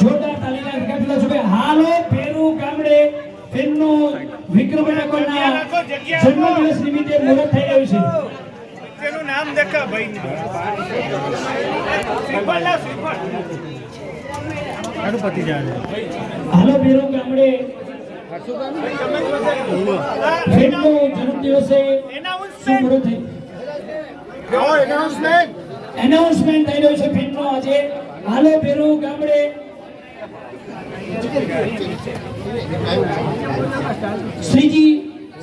જોરદાર તાલીના ગગડલા છે હાલો પેરુ ગામડે ફિલ્મનું વિક્રમ ઠાકોરના જન્મદિવસ નિમિત્તે મુહૂર્ત થઈ રહ્યું છે. તેનું નામ દેખા ભાઈ. શ્રીફળ. ના શ્રીફળ. હાલો પેરુ ગામડે ફિલ્મનું જન્મદિવસે શું મુહૂર્ત થઈ? એનાઉન્સમેન્ટ થઈ રહ્યું છે ફિલ્મનો આજે. હાલો પેરુ ગામડે. શ્રીજી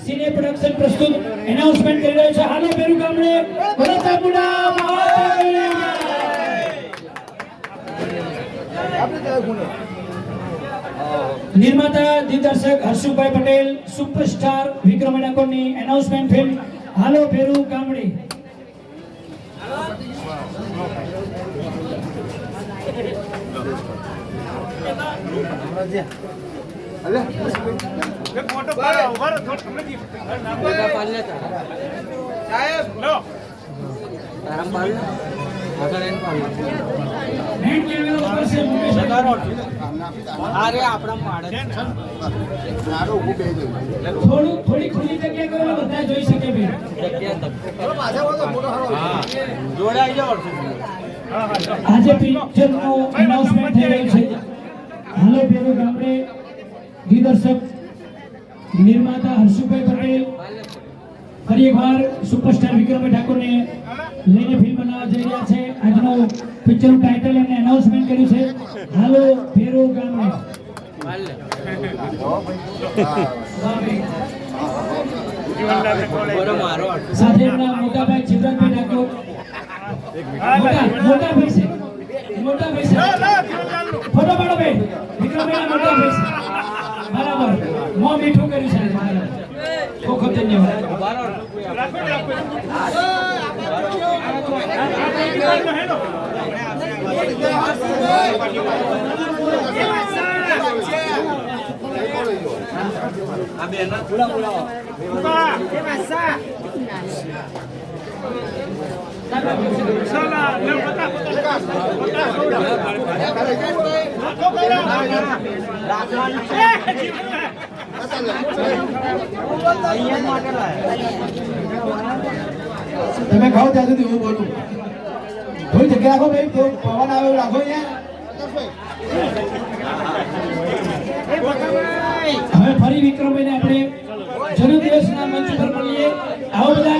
સિને પ્રોડક્શન પ્રસ્તુત એનાઉન્સમેન્ટ કરી રહ્યો છે. હાલો પેરુ ગામડે. ભરત બુડા નિર્માતા, દિગ્દર્શક હર્ષુભાઈ પટેલ, સુપરસ્ટાર વિક્રમ ડાકોરની એનાઉન્સમેન્ટ ફિલ્મ હાલો પેરુ ગામડે. અરે આપણા ને? થોડું થોડી ખુલ્લી જગ્યા કરો જોઈ શકે જોડાઈ લો. આજે પિક્ચરનું એનાઉન્સમેન્ટ થઈ રહ્યું છે. હાલો પેલું ગામડે દિગ્દર્શક નિર્માતા હર્ષુભાઈ પટેલ ફરી એકવાર સુપરસ્ટાર વિક્રમભાઈ ઠાકોરને લઈને ફિલ્મ બનાવવા જઈ રહ્યા છે. આજનું પિક્ચરનું ટાઇટલ એમને એનાઉન્સમેન્ટ કર્યું છે. હાલો ફેરો ગામડે. સાથે મોટાભાઈ જીવનભાઈ ઠાકોર મોટા ભાઈ છે. મોટા ભાઈ છે. ફોટો પાડો ભાઈ. વિક્રમભાઈના મોટા ભાઈ છે. બરાબર. મોં મીઠું કર્યું છે ખૂબ ખૂબ ધન્યવાદ. બારો રાખો, રાખો. જીવનલાલનો હેલો. આ બેન બોલા બોલાવો ઉભા. સાલા, લે, પતા, પતા. પતા, સોડા. રાખો, ગૌરવ. એ, જીવનલાલ. અહીંયા માટે લાયા તમે ખાઓ ત્યાં સુધી હું બોલું થોડી જગ્યા રાખો ભાઈ તો પવન આવે એવું રાખો અહીંયા હવે ફરી વિક્રમભાઈને આપણે જન્મદિવસના મંચ પર મળીએ. આવો બધા